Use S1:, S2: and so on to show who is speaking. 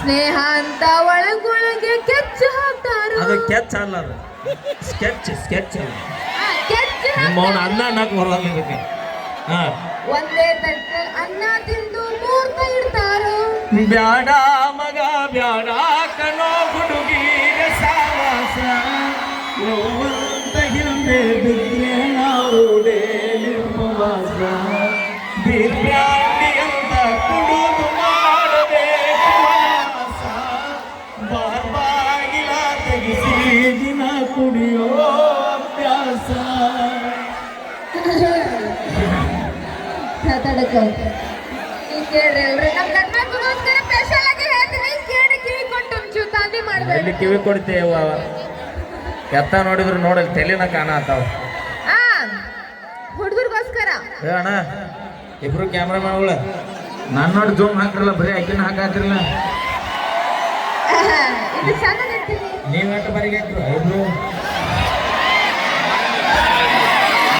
S1: ಸ್ನೇಹ ಅಂತ ಒಳಗೊಳಗೆ ಕೆಚ್ಚ ಹಾಕ್ತಾರ.
S2: ಅದು ಕೆಚ್ ಅಲ್ಲ ಅದು. ಸ್ಕೆಚ್ ಸ್ಕೆಚ್
S1: ಅಲ್ಲ
S2: ನಿಮ್ಮ ಅವನ ಅನ್ನ ಅನ್ನಕ್ ಬರಲ್ಲ ಇದಕ್ಕೆ ಹಾ
S1: ಒಂದೇ ತಟ್ಟ ಅನ್ನ ತಿಂದು ಮೂರ್ತ ಇಡ್ತಾರ.
S2: ಬ್ಯಾಡ ಮಗ ಬ್ಯಾಡ ಕನೋ ಹುಡುಗಿರ ಸಾವಾಸ. ನೋವಂತ ಹಿಂದೆ ಬಿದ್ರೆ ನಾವು ಡೇಲಿ ಉಪವಾಸ. ಬಿರ್ಯಾನಿ
S1: ಸ್ಪೆಷಲ್ ಆಗಿ ಹೇಳ್ತೀನಿ ಕೇಳಿ ಕಿವಿ ಕೊಟ್ಟು ಒಂಚೂರು
S2: ಕೊಡ್ತೇವ ಎತ್ತ ನೋಡಿದ್ರು ನೋಡಲ್ ತಲೆನ ಕಾಣತಾವ.
S1: ಆ ಹುಡುಗರಿಗೋಸ್ಕರ
S2: ಏ ಅಣ್ಣ ಇಬ್ರು ಕ್ಯಾಮ್ರಾಮನ್ಗಳು ನನ್ನ ನೋಡಿ ಜೂಮ್ ಹಾಕ್ರಲ್ಲ ಬರೀ ಅಕ್ಕಿನ ಹಾಕಾತಿರಲ್ಲ
S1: ಇದು
S2: ನೀವ್ ಎಷ್ಟು ಬರಿಗೆ ಹಾಕ್ರು? ಇಬ್ರು.